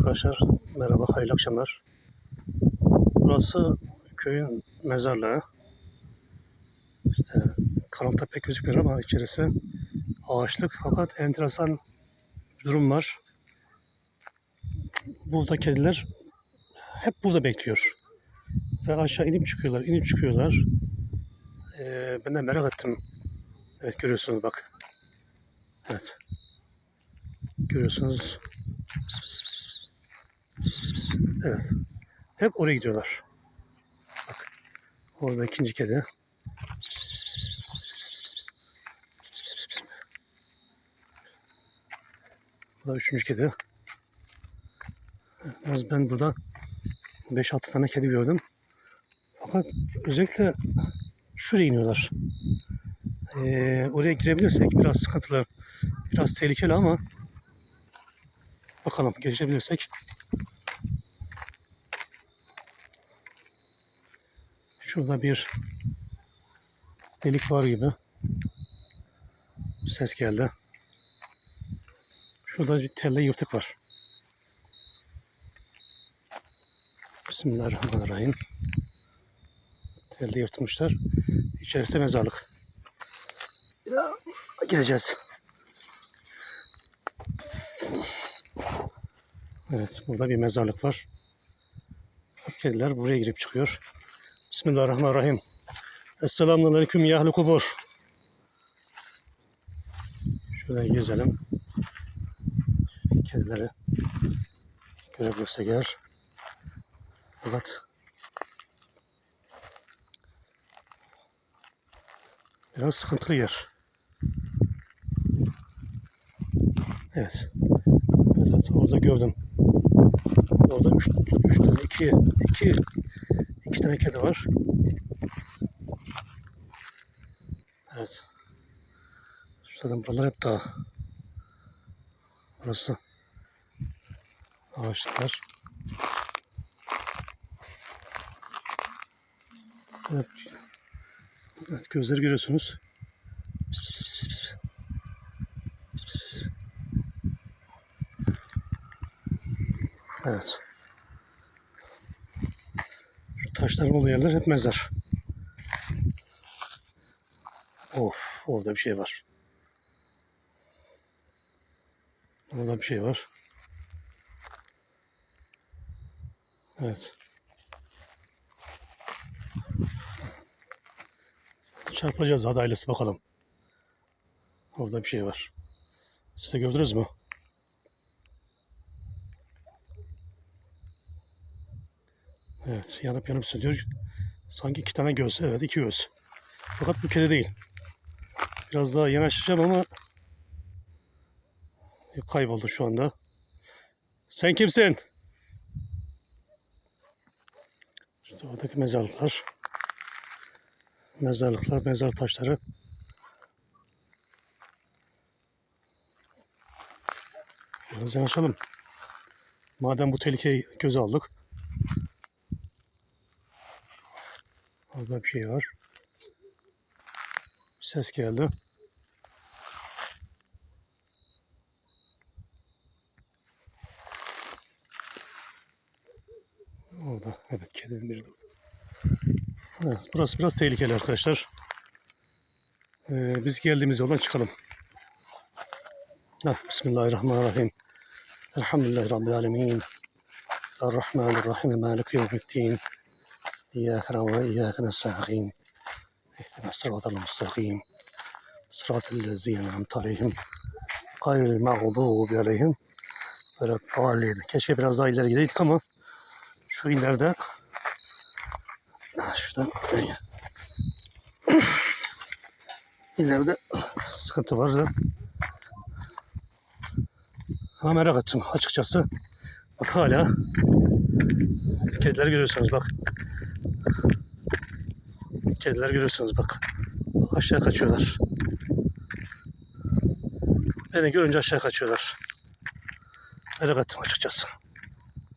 Arkadaşlar merhaba, hayırlı akşamlar. Burası köyün mezarlığı. İşte karanlıkta pek gözükmüyor ama içerisi ağaçlık. Fakat enteresan bir durum var. Burada kediler hep burada bekliyor. Ve aşağı inip çıkıyorlar, inip çıkıyorlar. Ee, ben de merak ettim. Evet görüyorsunuz bak. Evet. Görüyorsunuz. Evet. Hep oraya gidiyorlar. Bak. Orada ikinci kedi. Bu da üçüncü kedi. Yalnız ben burada 5-6 tane kedi gördüm. Fakat özellikle şuraya iniyorlar. Ee, oraya girebilirsek biraz sıkıntılı, biraz tehlikeli ama bakalım geçebilirsek Şurada bir delik var gibi. Ses geldi. Şurada bir telle yırtık var. Bismillahirrahmanirrahim. Telde yırtmışlar. İçerisi mezarlık. Ya, gireceğiz. Evet, burada bir mezarlık var. Kediler buraya girip çıkıyor. Bismillahirrahmanirrahim. Esselamun Aleyküm Yahli Kubur. Şöyle gezelim. Kedileri görebilirsek eğer. Fakat biraz sıkıntılı yer. Evet. Evet, orada gördüm. Orada 3 3 2 2 bir tane kedi var. Evet. Zaten buralar hep dağ. Burası. Ağaçlıklar. Evet. Evet gözleri görüyorsunuz. Evet. Taşların olduğu yerler hep mezar. Of orada bir şey var. Orada bir şey var. Evet. Çarpacağız hadi ailesi bakalım. Orada bir şey var. Siz de gördünüz mü? Evet yanıp yanıp sönüyor. Sanki iki tane göz. Evet iki göz. Fakat bu kedi değil. Biraz daha yanaşacağım ama kayboldu şu anda. Sen kimsin? İşte oradaki mezarlıklar. Mezarlıklar, mezar taşları. Biraz yanaşalım. Madem bu tehlikeyi göze aldık. Orada bir şey var. Ses geldi. Orada. Evet kedinin biri durdu. Evet, burası biraz tehlikeli arkadaşlar. Ee, biz geldiğimiz yoldan çıkalım. Ah, Bismillahirrahmanirrahim. Elhamdülillahi Rabbil alemin. Errahmanirrahim. Malik yevmiddin. إياك نعبد وإياك نستعين اهدنا الصراط المستقيم صراط الذين أنعمت عليهم غير المغضوب عليهم ولا الضالين Keşke biraz daha ileri gideydik ama şu ileride ah, şuradan ileride sıkıntı vardı. Ama merak ettim açıkçası. Bak hala kediler görüyorsunuz bak kediler görüyorsunuz bak. Aşağı kaçıyorlar. Beni görünce aşağı kaçıyorlar. Merak ettim açıkçası